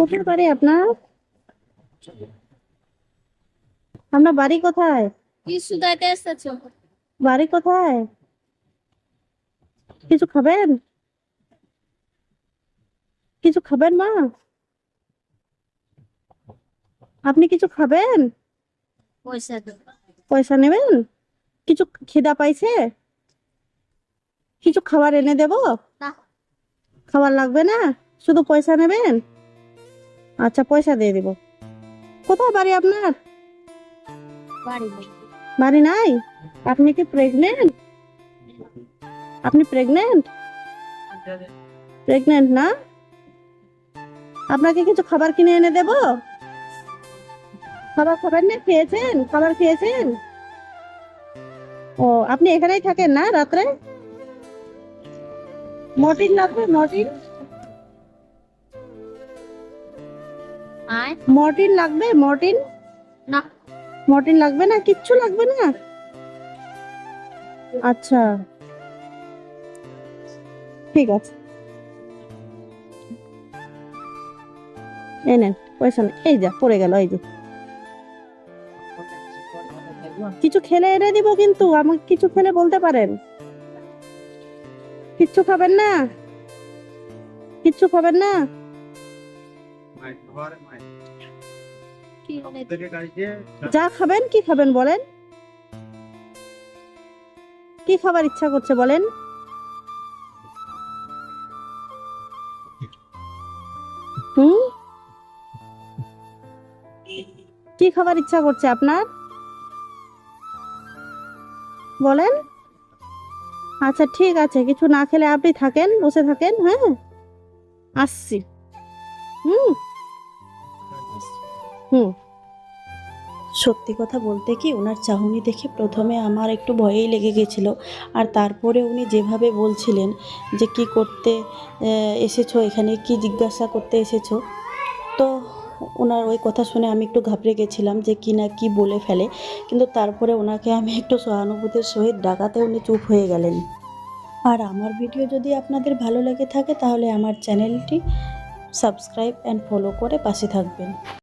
কোথায় বাড়ি আপনার? আপনার বাড়ি কোথায়? বাড়ি কোথায়? কিছু খাবেন? কিছু খাবেন মা? আপনি কিছু খাবেন? পয়সা নেবেন? কিছু খিদা পাইছে? কিছু খাবার এনে দেব? খাবার লাগবে না? শুধু পয়সা নেবেন? আচ্ছা পয়সা দিয়ে দিব। কোথায় বাড়ি আপনার? বাড়ি নেই। বাড়ি নাই? আপনি কি প্রেগনেন্ট আপনি প্রেগনেন্ট প্রেগনেন্ট না? আপনাকে কিছু খাবার কিনে এনে দেব? খাবার খাবেন না খেয়েছেন? খাবার খেয়েছেন? ও আপনি এখানেই থাকেন না রাত্রে? মর্টিন লাগবে মর্টিন আয়। মর্টিন লাগবে? মর্টিন? না। মর্টিন লাগবে না? কিচ্ছু লাগবে না? আচ্ছা। ঠিক আছে। এই নেন পয়সা নেই এই যা পড়ে গেল এই যে। কিছু খেলে এনে দিব কিন্তু আমাকে কিছু খেলে বলতে পারেন। কিচ্ছু খাবেন না? কিচ্ছু খাবেন না? যা খাবেন কি খাবেন বলেন? কি খাবার ইচ্ছা করছে বলেন? হুম? কি খাবার ইচ্ছা করছে আপনার? বলেন? আচ্ছা ঠিক আছে কিছু না খেলে আপনি থাকেন বসে থাকেন হ্যাঁ? আসছি। হুম। সত্যি কথা বলতে কি ওনার চাহনি দেখে প্রথমে আমার একটু ভয়েই লেগে গেছিল। আর তারপরে উনি যেভাবে বলছিলেন যে কি করতে এসেছ, এখানে কি জিজ্ঞাসা করতে এসেছ, তো ওনার ওই কথা শুনে আমি একটু ঘাবড়ে গেছিলাম যে কি না কি বলে ফেলে। কিন্তু তারপরে ওনাকে আমি একটু সহানুভূতির সহিত ডাকাতে উনি চুপ হয়ে গেলেন। আর আমার ভিডিও যদি আপনাদের ভালো লেগে থাকে তাহলে আমার চ্যানেলটি সাবস্ক্রাইব অ্যান্ড ফলো করে পাশে থাকবেন।